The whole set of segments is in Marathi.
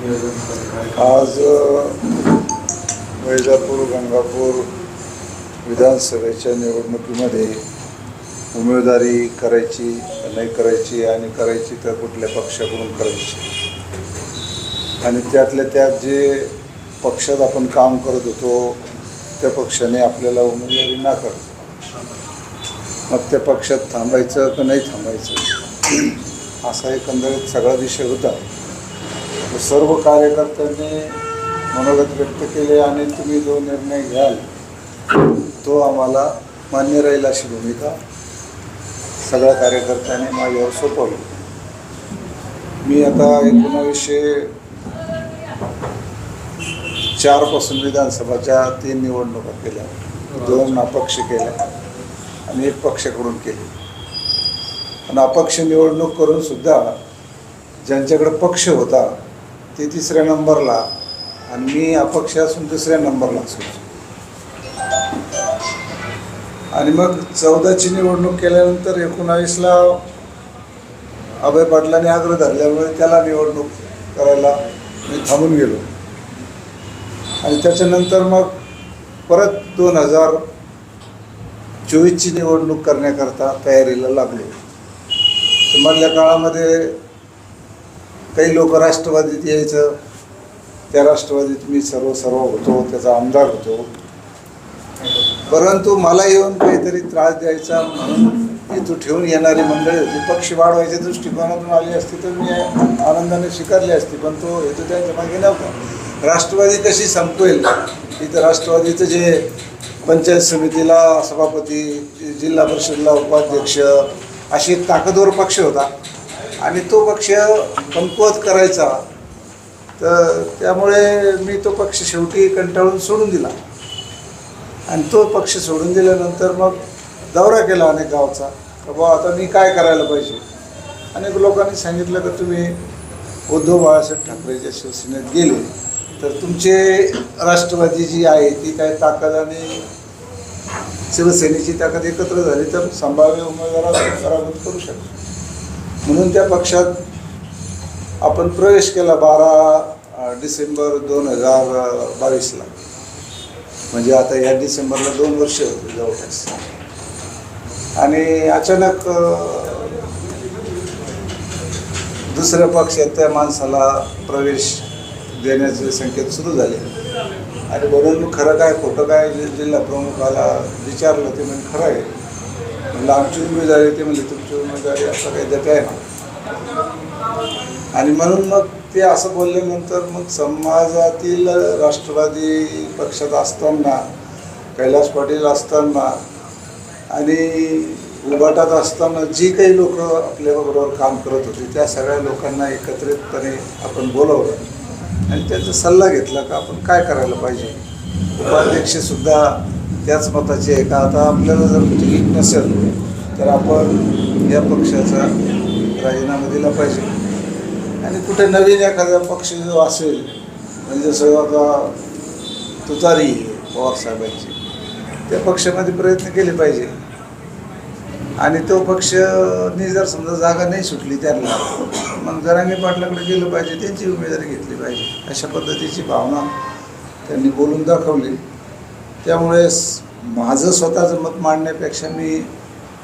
आज वैजापूर गंगापूर विधानसभेच्या निवडणुकीमध्ये उमेदवारी करायची नाही करायची आणि करायची तर कुठल्या पक्षाकडून करायची? आणि त्यातल्या त्यात जे पक्षात आपण काम करत होतो त्या पक्षाने आपल्याला उमेदवारी नाकारली मग त्या पक्षात थांबायचं का नाही थांबायचं? असा एकंदरीत सगळा विषय होता. सर्व कार्यकर्त्यांनी मनोगत व्यक्त केले आणि तुम्ही जो निर्णय घ्याल तो आम्हाला मान्य राहील अशी भूमिका सगळ्या कार्यकर्त्यांनी माझ्यावर सोपवली. मी आता एकोणावीसशे चारपासून विधानसभाच्या तीन निवडणुका केल्या दोन अपक्ष केल्या आणि एक पक्षाकडून केली. आणि अपक्ष निवडणूक करून सुद्धा ज्यांच्याकडे पक्ष होता ते तिसऱ्या नंबरला आणि मी अपक्ष असून दुसऱ्या नंबरला असू आणि मग चौदाची निवडणूक केल्यानंतर एकोणावीसला अभय पाटलाने आग्रह धरल्यामुळे त्याला निवडणूक करायला मी थांबून गेलो. आणि त्याच्यानंतर मग परत दोन हजार चोवीसची निवडणूक करण्याकरता तयारीला लागलो. मधल्या काळामध्ये काही लोक राष्ट्रवादीत यायचं त्या राष्ट्रवादीत मी सर्व सर्व होतो त्याचा आमदार होतो. परंतु मला येऊन काहीतरी त्रास द्यायचा म्हणून इथं ठेवून येणारी मंडळी होती. पक्ष वाढवायच्या दृष्टिकोनातून आली असती तर मी आनंदाने स्वीकारली असती पण तो हेतू त्यांच्या मागे नव्हता. राष्ट्रवादी कशी संपवेल? इथं राष्ट्रवादीचं जे पंचायत समितीला सभापती जिल्हा परिषदला उपाध्यक्ष अशी एक ताकदवर पक्ष होता. आणि तो पक्ष कमकुवत करायचा तर त्यामुळे मी तो पक्ष शेवटी कंटाळून सोडून दिला. आणि तो पक्ष सोडून दिल्यानंतर मग दौरा केला अनेक गावचा तर बुवा आता मी काय करायला पाहिजे? अनेक लोकांनी सांगितलं का तुम्ही उद्धव बाळासाहेब ठाकरेच्या शिवसेनेत गेले तर तुमचे राष्ट्रवादी जी आहे ती काय ताकद आणि शिवसेनेची ताकद एकत्र झाली तर संभाव्य उमेदवाराला पराभूत करू शकतो. म्हणून त्या पक्षात आपण प्रवेश केला बारा डिसेंबर दोन हजार बावीसला. म्हणजे आता या डिसेंबरला दोन वर्ष होते जवळपास. आणि अचानक दुसऱ्या पक्षात त्या माणसाला प्रवेश देण्याचे संकेत सुरू झाले. आणि म्हणून खरं काय खोटं काय जिल्हा प्रमुखाला विचारलं ते म्हणजे खरं आहे. म्हणलं आमची उमेदवारी ते म्हणजे तुमची उमेदवारी असं काही देत आहे ना? आणि म्हणून मग ते असं बोलल्यानंतर मग समाजातील राष्ट्रवादी पक्षात असताना कैलास पाटील असताना आणि उभाटात असताना जी काही लोक आपल्याबरोबर काम करत होती त्या सगळ्या लोकांना एकत्रितपणे आपण बोलवलं. आणि त्यांचा सल्ला घेतला का आपण काय करायला पाहिजे? उपाध्यक्षसुद्धा त्याच मताचे आहे. का आता आपल्याला जर तिकीट नसेल तर आपण या पक्षाचा राजीनामा दिला पाहिजे. आणि कुठे नवीन एखादा पक्ष जो असेल म्हणजे जसं आता तुतारी आहे पवार साहेबांची. त्या पक्षामध्ये प्रयत्न केले पाहिजे. आणि तो पक्षनी जर समजा जागा नाही सुटली त्यांना मग जरांगे पाटलाकडे गेलं पाहिजे त्यांची उमेदवारी घेतली पाहिजे. अशा पद्धतीची भावना त्यांनी बोलून दाखवली. त्यामुळे माझं स्वतःचं मत मांडण्यापेक्षा मी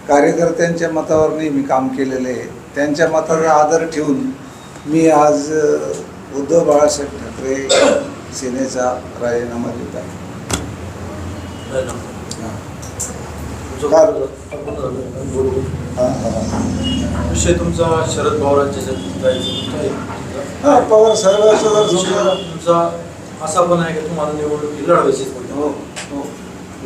कार्यकर्त्यांच्या मतावर नेहमी काम केलेलं आहे त्यांच्या मताचा आदर ठेवून मी आज उद्धव बाळासाहेब ठाकरे सेनेचा राजीनामा देत आहे विषय तुमचा शरद पवारांच्या. हां पवार साहेबांचा असा पण आहे की तुम्हाला निवडणुकी लढवायचीच पडते हो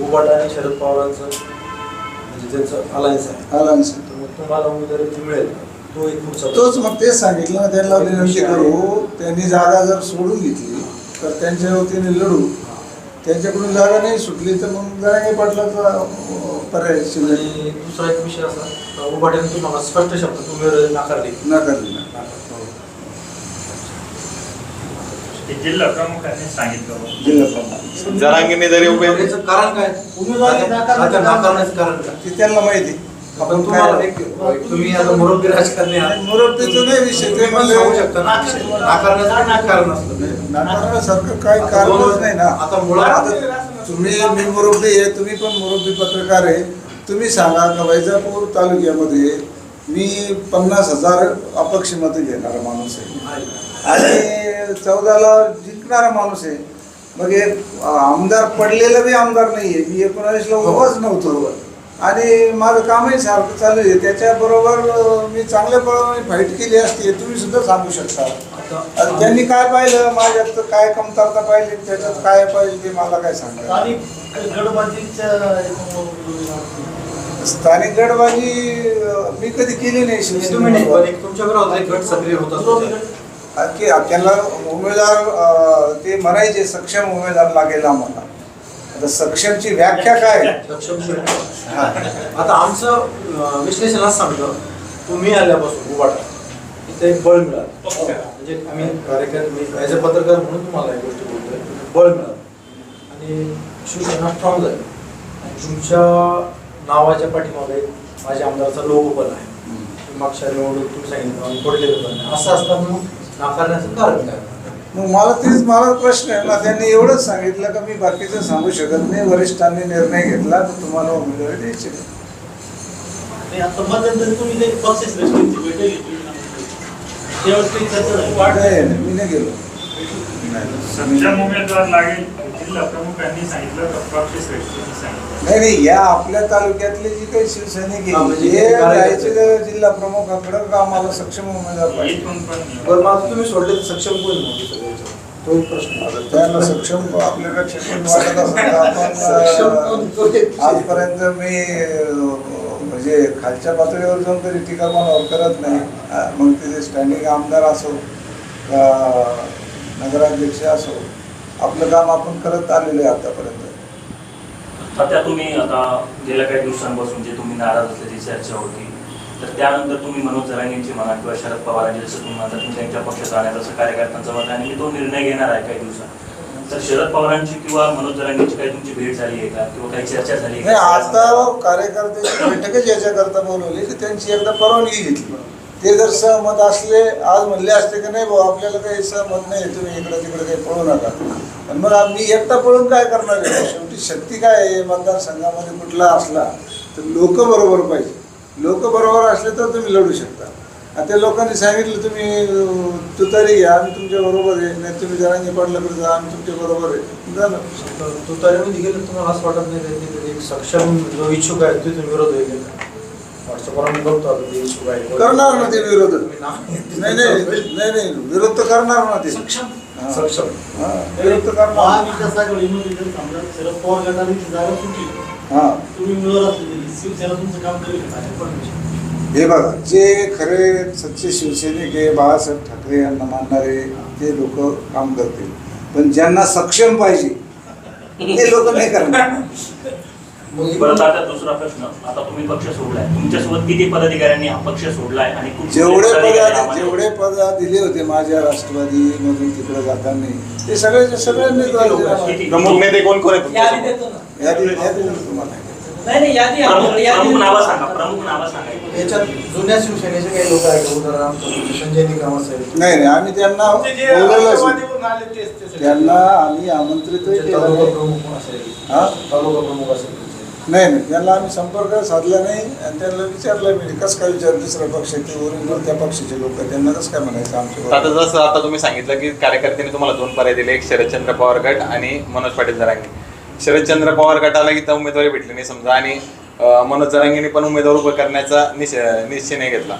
उभाट आणि शरद पवारांचं म्हणजे त्यांचं अलायन्स आहे. नसेल. तर मग तुम्हाला उमेदवारी मिळेल तो एक पुढचा तोच मग तेच सांगितलं ना त्यांना विनंती करू. त्यांनी जागा जर सोडून घेतली तर त्यांच्या वतीने लढू. त्यांच्याकडून जागा नाही सुटली तर मग जरांगे पाटलाचा पर्याय आणि दुसरा एक विषय असा उभाट्याने तुम्हाला स्पष्ट शब्दात उमेदवारी नाकारली. नाकारली ना जिल्हा प्रमुखांनी सांगितलं होतं. जिल्हा प्रमुख. जरांगीने जरी उभे याचं कारण काय? उमेदवारी नाकारण्याचं कारण काय? ते त्यांना माहिती. आपण तुम्हाला एक तुम्ही आता मुरब्बी राजकारणी आहात. मुरब्बीचं नाही विषय ते तुम्ही पण म्हणजे सांगू शकता ना. नाकारण्याचं काय कारण असतं नाकारण्यासारखं काही कारणच नाही ना. आता मुळात तुम्ही मी मुरब्बी आहे तुम्ही पण मुरब्बी पत्रकार आहे. तुम्ही सांगा का वैजापूर तालुक्यामध्ये मी पन्नास हजार अपक्ष मतं घेणारा माणूस आहे. आणि चौदाला जिंकणारा माणूस आहे. मग एक आमदार पडलेला बी आमदार नाही आहे मी एकोणावीसला उभाच नव्हतो. आणि माझं कामही सारखं चालू आहे. त्याच्याबरोबर मी चांगल्या प्रमाणे फाईट केली असती हे तुम्ही सुद्धा सांगू शकता. त्यांनी काय पाहिलं? माझ्यात काय कमतरता पाहिली? त्याच्यात काय पाहिजे ते मला काय सांगा स्थानिक गडबाजी मी कधी केली नाही. एक एक असतो. की त्यांना उमेदवार ते म्हणायचे सक्षम उमेदवार लागेल आम्हाला. आता सक्षमची व्याख्या काय? सक्षम. आता आमचं विश्लेषण असं सांगतं. तुम्ही आल्यापासून उभाटा इथे एक बळ मिळालं. म्हणजे आम्ही कार्यकर्ते ॲज अ पत्रकार म्हणून तुम्हाला या गोष्टी बोलतोय. बळ मिळालं. आणि शिवसेना स्ट्रॉंग झाली. आणि तुमच्या नावाच्या पाठीमागे माझ्या आमदाराचा लोगो पण आहे. मागच्या निवडणूक तुम्ही सांगितलं आणि पडलेलं पण आहे. असं असताना मग नाकारण्याचं कारण काय? मग मला तेच मला प्रश्न आहे. ना त्यांनी एवढंच सांगितलं का मी बाकीचं सांगू शकत नाही. वरिष्ठांनी निर्णय घेतला तर तुम्हाला उमेदवारी द्यायची मी नाही गेलो. नाही. सक्षम उमेदवार लागेल. जिल्हा प्रमुखांनी सांगितलं का पक्ष श्रेष्ठींनी सांगितलं नाही नाही या आपल्या तालुक्यातले जी काही शिवसैनिक हा, आहे म्हणजे हे ते काय जायचे तर जिल्हा प्रमुखाकडं का आम्हाला सक्षम उमेदवार पाहिजे इथून पण बरं मग आता तुम्ही सोडले तर सक्षम कोण याच्यावर? तो एक प्रश्न आता त्यांना सक्षम आपल्यापेक्षा कोण वाटत असेल तर आपण? तो एक विषय. आजपर्यंत मी अं, म्हणजे खालच्या पातळीवर जाऊन कधी टीका मनावर करत नाही अं, मग तिथे स्टँडिंग आमदार असो का नगराध्यक्ष असो आपलं काम आपण करत आलेलो आहे आतापर्यंत. आता तुम्ही आता गेल्या काही दिवसांपासून जे तुम्ही नाराज असल्याची चर्चा होती तर त्यानंतर तुम्ही मनोज जरांगेंची म्हणा किंवा शरद पवारांची जसं तुम्ही म्हणता तुम्ही त्यांच्या पक्षात राहण्यात असं कार्यकर्त्यांचं मत आणि मी तो निर्णय घेणार आहे काही दिवसात. तर शरद पवारांची किंवा मनोज जरांगेंची काही तुमची भेट झाली आहे का? किंवा काही चर्चा झाली आहे नाही का? आता कार्यकर्त्याची बैठकच याच्याकरता बोलवली की त्यांची एकदा परवानगी घेतली. ते जर सहमत असले आज म्हणले असते की नाही भाऊ आपल्याला काही सहमत नाही तुम्ही इकडे तिकडे काही पळू नका. पण मग आम्ही एकटा पळून काय करणार आहे? शेवटी शक्ती काय आहे? मतदारसंघामध्ये कुठला असला तर लोक बरोबर पाहिजे. लोक बरोबर असले तर तुम्ही लढू शकता. आणि त्या लोकांनी सांगितलं तुम्ही तुतारी घ्या आम्ही तुमच्या बरोबर आहे. नाही तुम्ही जरांनी पडलं तर जा आम्ही तुमच्या बरोबर आहे. झालं. तुतारीमध्ये म्हणजे गेलं तुम्हाला असं वाटत नाही एक सक्षम जो इच्छुक आहे तिथून विरोध होईल आता ते करणार ना ते विरोध. नाही नाही नाही. नाही विरोध तर करणार ना ते. सक्षम. हा. सक्षम. हा, विरोध तर करणार. महाविकास आघाडीमध्ये जर समजा शरद पवार गटाने ती जागा सुटली. हा. तुम्ही शिवसेना तुमचं काम करेल का? हे बघा जे खरे सच्चे शिवसैनिक आहे बाळासाहेब ठाकरे यांना मानणारे ते लोक काम करतील. पण ज्यांना सक्षम पाहिजे ते लोक नाही करणार. मग परत आता दुसरा प्रश्न. आता तुम्ही पक्ष सोडलाय. तुमच्यासोबत किती पदाधिकाऱ्यांनी हा पक्ष सोडलाय आणि कुठले जेवढे पदाधिकारी पद आम्हाला- जेवढे पद दिले होते माझ्या राष्ट्रवादी मधून तिकडे जाताना ते सगळे सगळ्यांनी किती- प्रमुख नेते कोण? कोण आहेत यादी तुमच्यासोबत? देतो ना. यादी यादी देतो तुम्हाला. नाही नाही यादी प्रमुख आपल्याकडे यादी प्रमुख नावं सांगा प्रमुख नावं सांगा. याच्यात जुन्या शिवसेनेचे काही लोक आहेत उदाहरण आमचं संजय निकम असेल नाही नाही आम्ही त्यांना सगळे. त्यांना आम्ही केलं नाही. प्रमुख कोण असेल हा? तालुका प्रमुख असेल. नाही नाही. त्यांना आम्ही संपर्क साधला नाही आणि त्यांना विचारलं मी कसं काय विचार दुसऱ्या पक्षाचे? ओरिजिनल त्या पक्षाचे लोक त्यांना कसं काय म्हणायचं आमच्या आता जसं आता तुम्ही सांगितलं की कार्यकर्त्यांनी तुम्हाला दोन पर्याय दिले एक शरदचंद्र पवार गट आणि मनोज पाटील जरांगे. शरदचंद्र पवार गटाला इथं उमेदवारी भेटली नाही समजा आणि अं, मनोज जरांगेने पण उमेदवार उभं करण्याचा निश्चय निश्चय नाही घेतला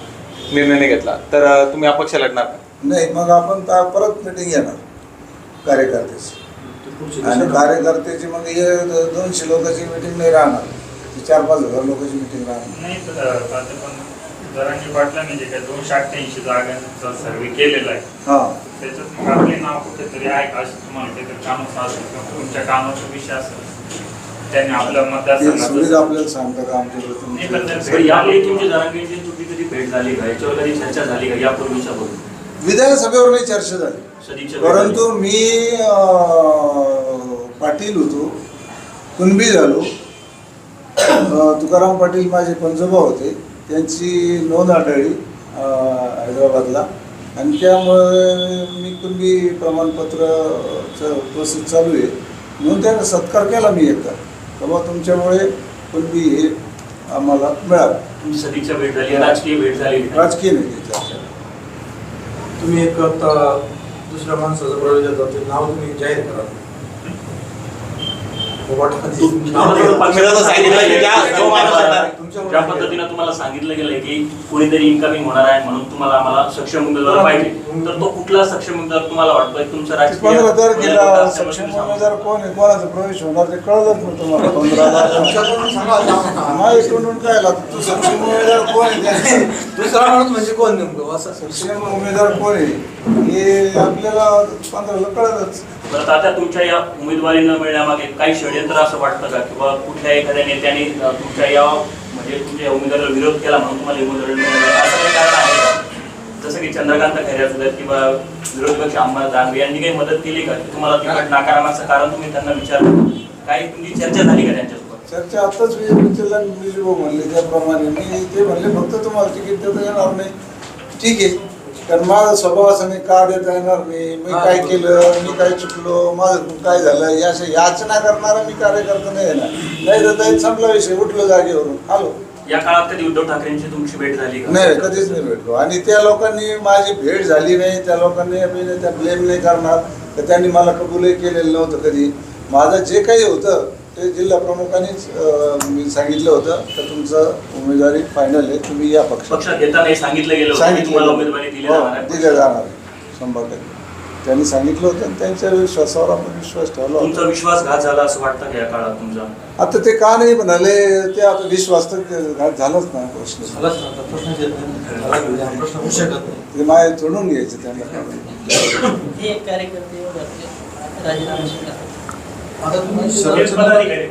निर्णय नाही घेतला. तर अं, तुम्ही अपक्ष लढणार का? नाही मग आपण परत मिटिंग घेणार कार्यकर्त्याची पुढचे आणि कार्यकर्त्याची मग हे दोनशे लोकांची मिटिंग नाही राहणार. चार पाच हजार लोकांची मिटिंग राहणार. नाही तर आता पण जरांगी पाटलांनी जे काय दोनशे अठ्ठ्याऐंशी जागांचा सर्वे केलेला आहे हां. त्याच्यात मग आपले नाव कुठेतरी आहे का? असं तुम्हाला काहीतरी असेल किंवा तुमच्या कामाचा विषय असेल त्यांनी आपल्या ते सुविधा मतदारसंघाचं आपल्याला सांगतात का आमच्याकडे नाही, पण तुमच्या ते- पण यावेळी तुमची जरांगेची तुमची कधी भेट झाली का? याच्यावर कधी चर्चा झाली का? यापूर्वीच्या बघून विधानसभेवर नाही चर्चा झाली? परंतु मी पाटील होतो. कुणबी झालो. तुकाराम पाटील माझे पंजोबा होते. त्यांची नोंद आढळली हैदराबादला. आणि त्यामुळे मी कुणबी प्रमाणपत्रचं प्रोसेस चालू आहे. म्हणून त्याचा सत्कार केला मी एकदा. तेव्हा तुमच्यामुळे कुणबी हे आम्हाला मिळालं. तुमची सदिच्छा भेट झाली राजकीय भेट झाली. राजकीय नाही ती चर्चा तुम्ही एक आता दुसऱ्या माणसाचं प्रवेश ते नाव तुम्ही जाहीर करा उबाटामध्ये नाव तुम्हाला जाहीर- मी जसं सांगितलं की ज्या- पद्धतीनं तुम्हाला सांगितलं गेलंय की कोणीतरी इन्कमिंग होणार आहे म्हणून तुम्हाला आम्हाला सक्षम उमेदवार पाहिजे. तर तो कुठला सक्षम उमेदवार तुम्हाला वाटतोय? तुमचा राजकीय कोण आहे? कोणाचा प्रवेश होणार ते कळलंच नाही तुम्हाला. काय तू सक्षम उमेदवार कोण आहे त्याचं? दुसरा माणूस म्हणजे कोण नेमकं? असं सक्षम उमेदवार कोण आहे? हे आपल्याला पंधराला कळलंच. बरं आता तुमच्या या उमेदवारी न मिळण्यामागे काही षडयंत्र असं वाटतं का? किंवा कुठल्या एखाद्या नेत्याने तुमच्या या म्हणजे तुमच्या उमेदवाराला विरोध केला म्हणून तुम्हाला उमेदवारी मिळाली? असं काही कारण आहे का? जसं की चंद्रकांत खैरे असू द्यात किंवा विरोधी पक्ष अंबादास दानवे यांनी काही मदत केली का? तुम्हाला तिकट नाकारण्याचं कारण तुम्ही त्यांना विचारलं. काही तुमची चर्चा झाली का त्यांच्यासोबत? चर्चा आताच विजय म्हणले त्याप्रमाणे. मी ते म्हणले फक्त तुम्हाला तिकीट देता येणार नाही. ठीक आहे. कारण माझा स्वभाव असा नाही का देता येणार नाही मी काय केलं मी काय चुकलो माझं काय झालं या अशा याचना करणारा मी कार्यकर्ता नाही येणार. नाही तर ताईत संपला विषय उठलो जागेवरून. आलो या काळात कधी उद्धव ठाकरेंची तुमची भेट झाली का? नाही कधीच नाही भेटलो आणि त्या लोकांनी माझी भेट झाली नाही त्या लोकांनी त्या ब्लेम नाही करणार. तर त्यांनी मला कबूलही केलेलं नव्हतं कधी. माझं जे काही होतं ते जिल्हा प्रमुखांनीच सांगितलं होतं तर तुमचं उमेदवारी फायनल आहे तुम्ही या पक्षात. पक्षात घेताना हे सांगितलं गेलं होतं की तुम्हाला उमेदवारी दिली हो, जाणार आहे. दिल्या जाणार आहे शंभर टक्के. त्यांनी सांगितलं होतं आणि त्यांच्या विश्वासावर आपण विश्वास ठेवला तुमचा होता विश्वासघात झाला असं वाटतं का या काळात तुमचा? आता ते का नाही म्हणाले ते आता विश्वास तर घात झालाच नाही प्रश्न. झालाच ना आता प्रश्नच येत नाही झाला हा प्रश्न होऊ शकत नाही. ते माय तोडून घ्यायचे त्यांना. हे कार्यकर्ते राजीनामा. आता तुम्ही पदाधिकारी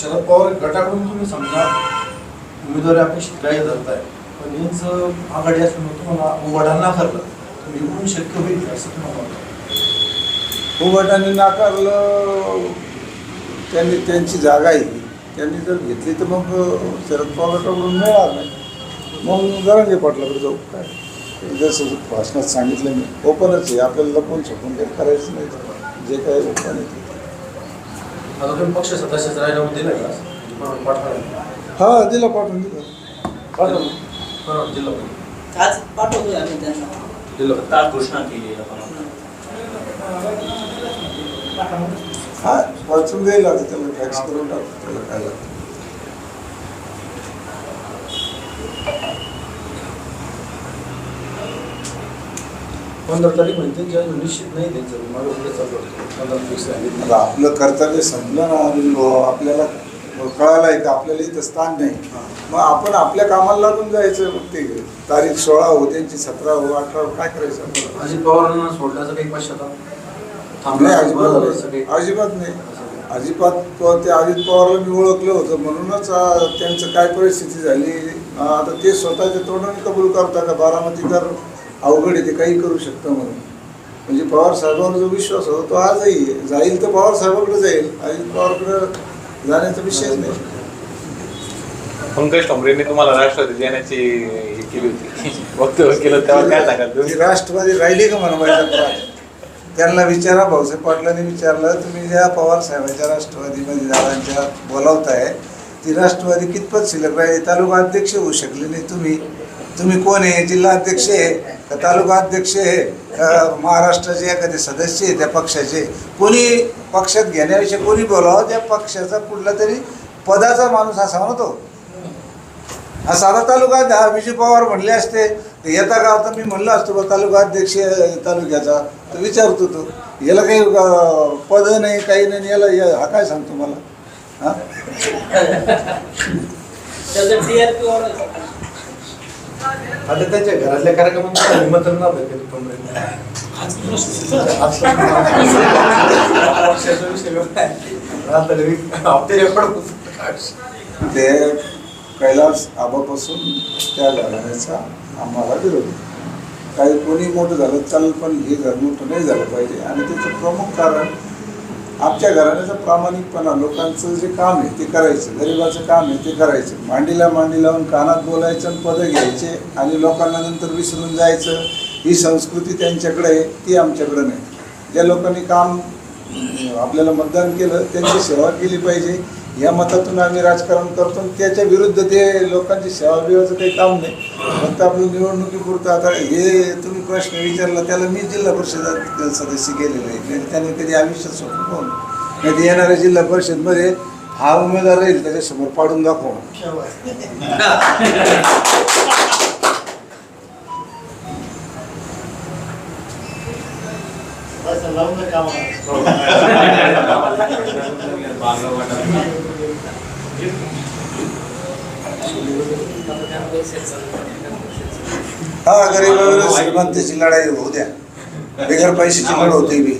शरद पवार गटाकडून तुम्ही समजा उमेदवारी अपेक्षित काय धरताय. पण यांचं आघाडी असून तुम्हाला उघडा नाकारलं तर निवडून शक्य होईल असं तुम्हाला वाटतं? उभटाने नाकारलं त्यांनी त्यांची जागा आहे. त्यांनी जर घेतली तर मग शरद पवारकडून मिळणार नाही. मग जरांगे पाटलाकडे जाऊ. काय? जसं भाषणात सांगितलं मी. ओपनच आहे. आपल्याला लपून छपून काही करायचं नाही. जे काही ओपन आहे ते. आता तुम्ही पक्ष सदस्याचा राजीनामा दिला का? बरोबर पाठवला हा दिला पाठवून दिलं. पाठवलं बरोबर दिलं. आज पाठवतोय आम्ही त्यांना. दिलं. घोषणा केली आहे आपण. हा वाचून द्यायला आता त्याला फॅक्स करून टाकतो त्याला काय लागतं पंधरा तारीख म्हणजे त्यांच्या निश्चित नाही त्यांचं माझं पुढे चालू होतं. पंधरा फिक्स आहे आता आपलं कर्तव्य संपलं ना अरुण भाऊ आपल्याला कळालं आहे का? आपल्याला इथं स्थान नाही. मग आपण आपल्या कामाला लागून जायचं मग ते. तारीख सोळा हो त्यांची सतरा हो अठरा हो काय करायचं आपल्याला? अजित पवारांना सोडण्याचा काही पश्चाताप? नाही असं अजिबात अजिबात नाही. अजिबात प- ते अजित पवारला मी ओळखलं होतं. म्हणूनच आ, त्यांचं काय परिस्थिती झाली. आ, आता ते स्वतःच्या तोंडाने कबूल करता का? बारामतीकर अवघड आहे ते काही करू शकतं म्हणून. म्हणजे पवार साहेबांवर जो विश्वास होता तो आजही आहे. जाईल तर पवार साहेबांकडे जाईल अजित पवारकडे जाण्याचा विषयच नाही. पंकज ठोंबरेंनी तुम्हाला राष्ट्रवादी येण्याची हे केली होती. वक्तव्य केलं तेव्हा काय सांगाल राष्ट्रवादी राहिली का म्हणा माझ्या परात? त्यांना विचारा भाऊसाहेब पाटलांनी विचारलं तुम्ही ज्या पवार साहेबांच्या राष्ट्रवादीमध्ये जागांच्या बोलावताय ती राष्ट्रवादी कितपत शिल्लक राहील? तालुका अध्यक्ष होऊ शकले नाही तुम्ही. तुम्ही कोण आहे? जिल्हा अध्यक्ष आहे. तालुका अध्यक्ष हे महाराष्ट्राचे एखादे सदस्य आहे त्या पक्षाचे. कोणी पक्षात घेण्याविषयी कोणी बोलावं त्या पक्षाचा कुठला तरी पदाचा माणूस असा म्हणतो. हा साधा तालुका हा विजय पवार म्हणले असते. येता का आता मी म्हणलं असतो बा तालुका अध्यक्ष तालुक्याचा. तर विचारतो तो याला काही पद नाही काही नाही याला या- हा काय सांगतो मला? हा? आता त्यांच्या घरातल्या कार्यक्रमांना निमंत्रण नव्हतं कधी ते कैलास आबापासून त्या घराण्याचा आम्हाला विरोध. काही कोणी मोठं झालं चालेल पण हे घर मोठं नाही झालं पाहिजे. आणि त्याचं प्रमुख कारण आमच्या घराण्याचा प्रामाणिकपणा लोकांचं जे काम आहे ते करायचं गरिबाचं काम आहे ते करायचं. मांडीला मांडी लावून कानात बोलायचं आणि पदं घ्यायचे आणि लोकांना नंतर विसरून जायचं. ही संस्कृती त्यांच्याकडे आहे ती आमच्याकडे नाही. ज्या लोकांनी काम आपल्याला मतदान केलं त्यांची सेवा केली पाहिजे. या मतातून आम्ही राजकारण करतो आणि त्याच्या विरुद्ध ते लोकांची सेवा बिवाचं काही काम नाही. फक्त आपलं निवडणुकीपुरतं आता हे तुम्ही प्रश्न विचारला त्याला मी जिल्हा परिषद सदस्य गेलेलो आहे. नाही त्याने कधी आयुष्यात स्वप्न पाहून ते येणाऱ्या जिल्हा परिषदमध्ये हा उमेदवार राहील त्याच्यासमोर पाडून दाखव. लावून कामाला हा गरीब श्रीमंताची लढाई होऊ द्या. बिगर पैशाची लढ होते बी.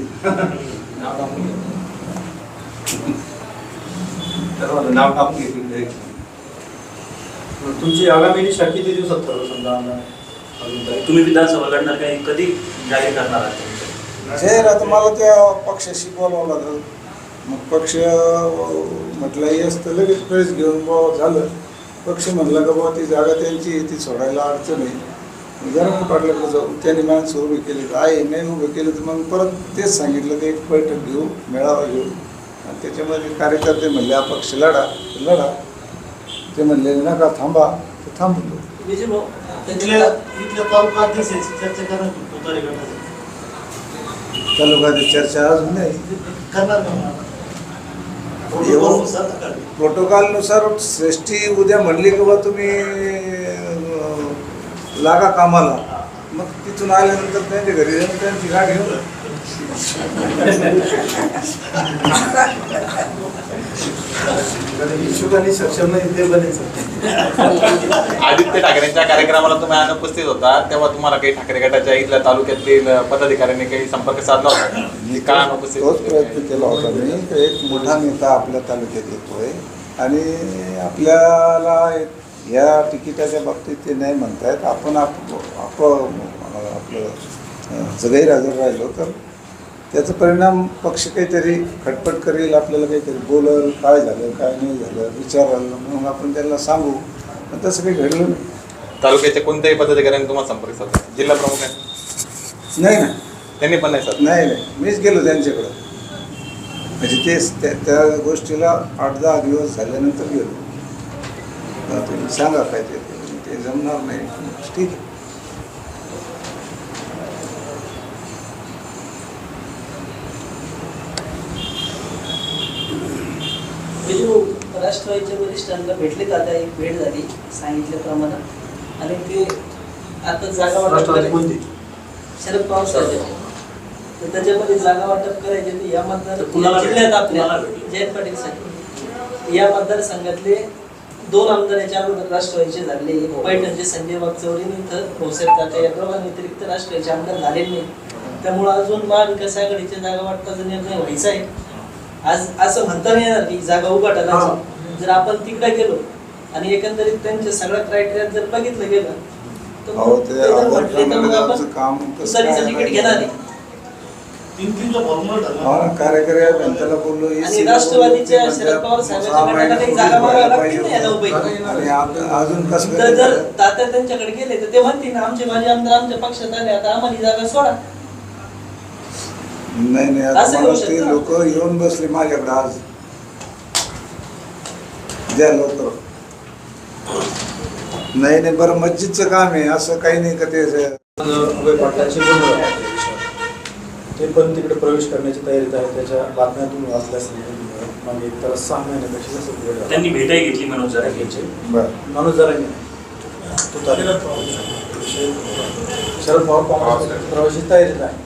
नाव टाकून घेतलं तुमची आगामी किती दिवसात ठरवू समजा? तुम्ही विधानसभा लढणार काही कधी जाहीर करणार आहात? तुमचं? जाहीर आता मला त्या पक्षाशी बोलावं लागलं. मग पक्ष म्हटलं हे असतं लगेच प्रेस घेऊन बुवा झालं. पक्ष म्हटलं का बाबा ती जागा त्यांची ती सोडायला अडचण आहे. जरा मग पाटलाकडे जाऊ. त्यांनी माणसं उभे केले. तर आहे नाही उभे केले तर मग परत तेच सांगितलं की एक बैठक घेऊ मेळावा घेऊ. आणि त्याच्यामध्ये कार्यकर्ते म्हणले हा पक्ष लढा. लढा. ते म्हणले नका थांबा. तर थांबलो तालुका अध्यक्षाची चर्चा अजून नाही. प्रोटोकॉलनुसार श्रेष्ठी उद्या म्हणली की बा तुम्ही लागा कामाला. मग तिथून आल्यानंतर त्यांच्या घरी जाऊन त्यांची गाडी घेऊन आदित्य ठाकरेंच्या कार्यक्रमाला तुम्ही अनुपस्थित होता तेव्हा तुम्हाला काही ठाकरे गटाच्या इथल्या तालुक्यातील पदाधिकाऱ्यांनी काही संपर्क साधला होता? मी का अनुपस्थित तोच? प्रयत्न केला होता मी. की एक मोठा नेता आपल्या तालुक्यात येतोय. आणि आपल्याला एक- या तिकिटाच्या बाबतीत ते नाही म्हणतायत. आपण आप आप आपलं जगाई हजर राहिलो तर त्याचा परिणाम पक्ष काहीतरी खटपट करेल आपल्याला काहीतरी बोलल काय झालं काय नाही झालं विचाराल मग आपण त्यांना सांगू. पण तसं काही घडलं नाही. तालुक्याच्या कोणत्याही पदाधिकाऱ्यांनी तुम्हाला संपर्क साधला? जिल्हा प्रमुखांनी नाही ना त्यांनी पण नाही साधला? नाही नाही. मीच गेलो त्यांच्याकडं. म्हणजे तेच त्या त्या गोष्टीला आठ दहा दिवस झाल्यानंतर गेलो. तुम्ही सांगा काय ते जमणार नाही. ठीक आहे. राष्ट्रवादीच्या वरिष्ठांना भेटले आता एक भेट झाली सांगितल्याप्रमाणे आणि ते आता जागा वाटप शरद पवार साहेब. तर त्याच्यामध्ये जागा वाटप करायचे तर या मतदार? जिल्ह्यात आपल्या? जयंत पाटील साहेब. या मतदारसंघातले दोन आमदार याच्या अगोदर राष्ट्रवादीचे झाले. एक पैठणचे संजय वागचौरी इथं भाऊसाहेब तात्या या दोघांव्यतिरिक्त राष्ट्रवादीचे आमदार झाले नाही. त्यामुळे अजून महाविकास आघाडीच्या जागा वाटपाचा निर्णय व्हायचा आहे. आज असं म्हणता नाही येणार की जागा उभाटाला जर आपण तिकडे गेलो आणि एकंदरीत त्यांच्या सगळ्या क्रायटेरिया जर बघितलं गेलं हा राष्ट्रवादीच्या शरद पवार सहा साहेबांच्या जर? तात्या त्यांच्याकडे गेले तर ते म्हणतील ना आमचे माझे आमदार आमच्या पक्षात आले आता आम्हाला जागा सोडा. नाही नाही. लोक येऊन बसले माझ्याकडे आज. द्या लवकर नाही नाही बरं मस्जिदचं काम आहे असं काही नाही का ते पाटलांशी. ते पण तिकडे प्रवेश करण्याची तयारीत आहे. त्याच्या बातम्या तुम्ही वाचल्या असतील मागे त्याला सहा महिन्यापेक्षा जास्त वेळ. त्यांनी भेटही घेतली मनोज जरांगे घ्यायचे बरं. माणूस जरा तो शरद पवार. काँग्रेस प्रवेशाची तयारीत आहे.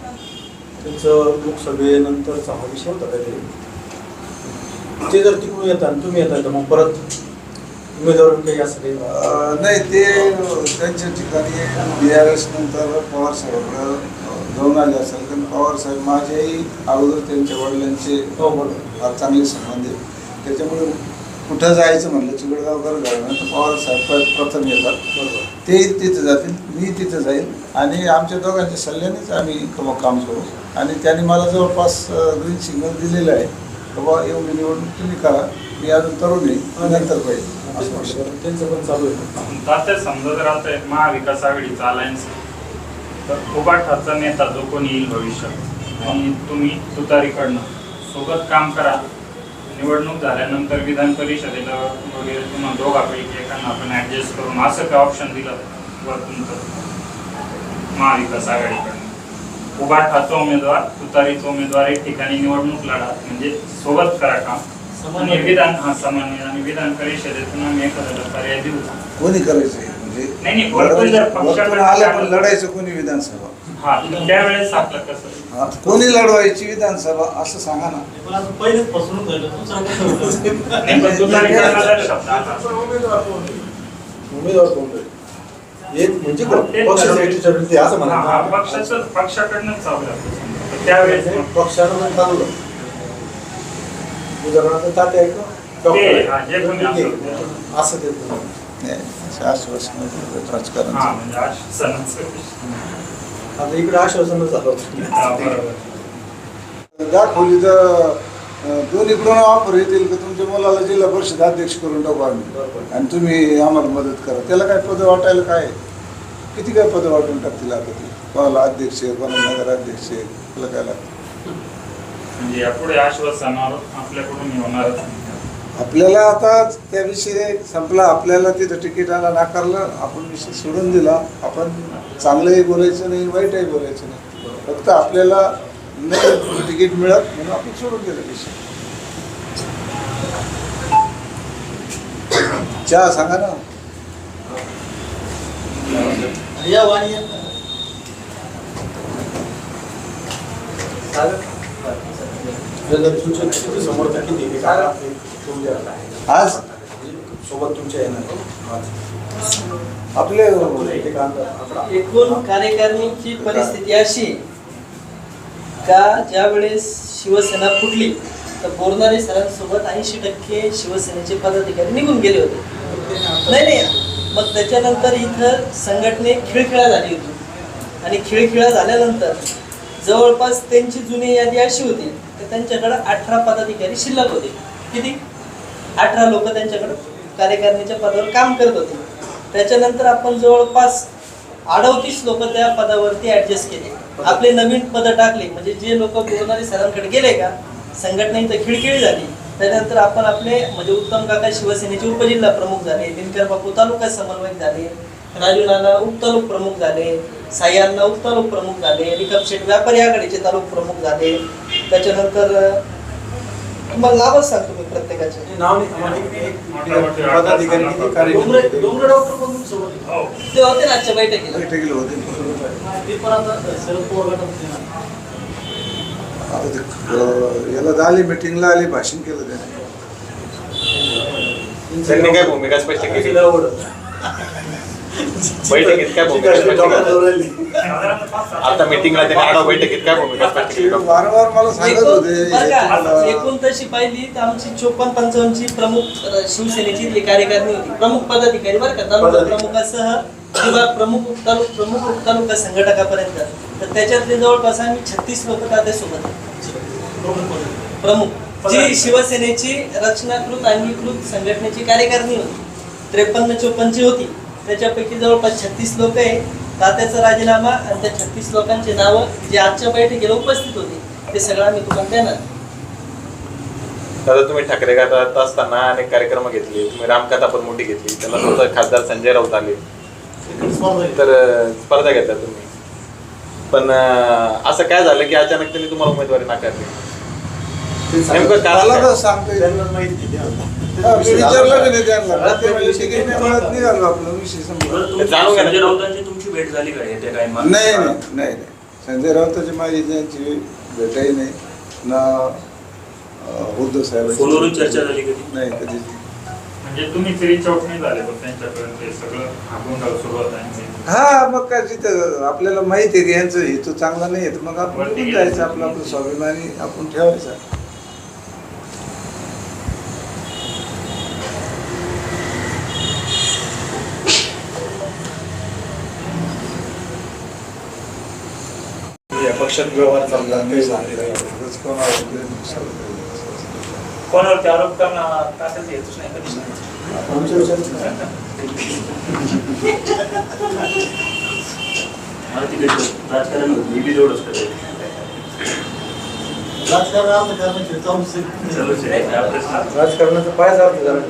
त्यांचं लोकसभेनंतरचा हा विषय होता काहीतरी. ते जर तिकडून येतात तुम्ही येतात तर मग परत उमेदवार काही असं काही नाही ते त्यांच्या ठिकाणी बी आर एस नंतर पवार साहेबांकडं अं, जाऊन आले असेल. कारण पवार साहेब माझ्याही अगोदर त्यांच्या वडिलांचे हो फार चांगले संबंध आहेत. त्याच्यामुळे कुठं जायचं म्हणलं चिकडगावकर घालणं तर पवार साहेब प्रथम येतात. बरोबर. ते तिथे जातील मी तिथे जाईल. आणि आमच्या दोघांच्या सल्ल्यानेच आम्ही काम करू. आणि त्यांनी मला जवळपास ग्रीन सिग्नल दिलेलं आहे. बाबा एवढी निवडणूक तुम्ही करा मी अजून तरुण आहे नंतर पाहिजे. त्यांचं पण चालू आहे. तात्या समजा जर आता एक महाविकास आघाडीचा अलायन्स तर उभाठाचा नेता जो कोणी येईल भविष्यात आणि तुम्ही तुतारीकडनं सोबत काम करा. निवडणूक झाल्यानंतर विधान परिषदेला वगैरे तुम्हाला दोघापैकी एकांना आपण ऍडजस्ट करून असं काय ऑप्शन दिलं वरतून तर महाविकास आघाडीकडनं. उभाठाचा उमेदवार तुतारीचा उमेदवार एक ठिकाणी निवडणूक लढा म्हणजे सोबत करा काम. आणि विधान हा सामान्य आणि विधान परिषदेतून आम्ही एखाद्याला पर्याय देऊ. कोणी करायचंय? म्हणजे नाही, नाही, वरतून जर वरतून पक्षाकडे आलं पण लढायचं कोणी विधानसभा? हा त्यावेळेस आपलं कसं? हा, कोणी लढवायची विधानसभा असं सांगा ना. पण आता पहिलेच फसवणूक झालं दुसरं कसं होतं नाही पण तुतारीकडनं जर शब्द आला उमेदवार कोण उमेदवार कोण एक म्हणजे पक्षाचं असं म्हणा पक्षाचं पक्षाकडनंच चालू आहे. त्यावेळेस पक्षानं चाललं उदाहरणार्थ तात्या. हा, असेल. असं ते आश्वासन राजकारण म्हणजे. आता इकडे आश्वासन झालं होतं हा, बरोबर. अं, दोन्हीकडून ऑफर येतील की? तुमच्या मुलाला जिल्हा परिषद अध्यक्ष करून टाकू आम्ही. आणि तुम्ही आम्हाला मदत करा. त्याला काय पद वाटायला काय? किती काय पद वाटून टाकतील आता ते? कोणाला अध्यक्ष कोणाला नगराध्यक्ष त्याला काय लागतं? म्हणजे यापुढे आपल्याकडून. आपल्याला आता त्या विषय संपला. आपल्याला तिथं तिकिटाला नाकारलं. आपण विषय सोडून दिला. आपण चांगलंही बोलायचं नाही वाईटही बोलायचं नाही. फक्त आपल्याला नाही तिकीट मिळत म्हणून आपण सोडून दिलं विषय चहा सांगा ना. आज? सोबत तुमच्या येणार आपले. एकूण कार्यकारिणीची परिस्थिती अशी का ज्या वेळेस शिवसेना फुटली तर बोरणारे सरांसोबत ऐंशी टक्के शिवसेनेचे पदाधिकारी निघून गेले होते. नाही नाही. मग त्याच्यानंतर इथं संघटने खिळखिळा झाली होती. आणि खिळखिळा झाल्यानंतर जवळपास त्यांची जुनी यादी अशी होती तर त्यांच्याकडे अठरा पदाधिकारी शिल्लक होते. किती? अठरा लोक त्यांच्याकडे कार्यकारिणीच्या पदावर काम करत होते. त्याच्यानंतर आपण जवळपास अडवतीस लोक त्या पदावरती ऍडजस्ट केले. आपले नवीन पद टाकले म्हणजे जे लोक बोलणारे सरांकडे गेले का संघटना इथं खिळखिळी झाली. त्यानंतर आपण आपले म्हणजे उत्तम काका शिवसेनेचे उपजिल्हा प्रमुख झाले दिनकर बापू तालुका समन्वयक झाले राजू नाना उपतालुक प्रमुख झाले सायांना उपतालुक प्रमुख झाले रिकप शेठ व्यापारी आघाडीचे तालुक प्रमुख झाले. त्याच्यानंतर मग नावच सांगतो मी प्रत्येकाचे हे नाव नाही आम्हाला एक- एक पदाधिकारी किती डोंगरे कार्यकर्ते डोंगरे डॉक्टर पण तुमच्यासोबत आहे. हो. ते होते ना आजच्या बैठकीला बैठकीला होते ते पण आता शरद पवार गटात येणार. आता ते अं, याला आली मिटिंगला आली भाषण केलं त्याने त्यांनी काय भूमिका स्पष्ट केली तिला आवड. बैठकीत काय भूमिका आता मीटिंगला त्यांनी आढावा बैठकीत काय भूमिका स्पष्ट केली? डॉक्टर? वारंवार मला सांगत एकूण होते तशी पाहिली तर आमची चोपन्न पंचावन्नची प्रमुख अ, शिवसेनेची इथली कार्यकारिणी होती. प्रमुख पदाधिकारी बरं का तालुका पदाधिकारी. प्रमुखासह विभाग प्रमुख उपतालुक प्रमुख उपतालुका संघटकापर्यंत. तर त्याच्यातले जवळपास आम्ही छत्तीस लोक पण आहे. प्रमुख जी शिवसेनेची रचनाकृत अंगीकृत संघटनेची कार्यकारिणी होती. त्रेपन्न चोपन्नची होती. त्याच्यापैकी जवळपास छत्तीस लोक आहे. तात्याचा राजीनामा आणि त्या छत्तीस लोकांची नावं जे आजच्या बैठकीला उपस्थित होते ते सगळं आम्ही तुम्हाला देणार. दादा तुम्ही ठाकरे गटात असताना अनेक कार्यक्रम घेतले. तुम्ही रामकथा पण मोठी घेतली. त्याला तुमचा खासदार संजय राऊत आले. तर स्पर्धा घेतला तुम्ही. पण असं काय झालं की अचानक त्यांनी तुम्हाला उमेदवारी नाकारली. नेमकं कारण सांगता जाणून राऊतांची तुमची भेट झाली का येत्या नाही नाही नाही नाही. संजय राऊताची माझी त्यांची भेटही नाही ना उद्धव साहेब फोनवरून चर्चा झाली कधी? नाही कधीच म्हणजे तुम्ही आउट नाही झाले पण त्यांच्यापर्यंत हे सगळं हाकून सुरुवात आहे हा मग काय जिथं आपल्याला माहिती आहे की यांचं हेतू चांगला नाही आहे तर मग आपण. जायचं आपलं आपलं स्वाभिमानी आपण ठेवायचा? पक्षात व्यवहार चालला. झालेला. करायचं? कोणावरती आरोप करणं तासाचं हेतूच नाही कधीच नाही. आमच्या विचारात मला तिकडे राजकारण मी बी हा राजकारणाचा पायच अर्थ झाला.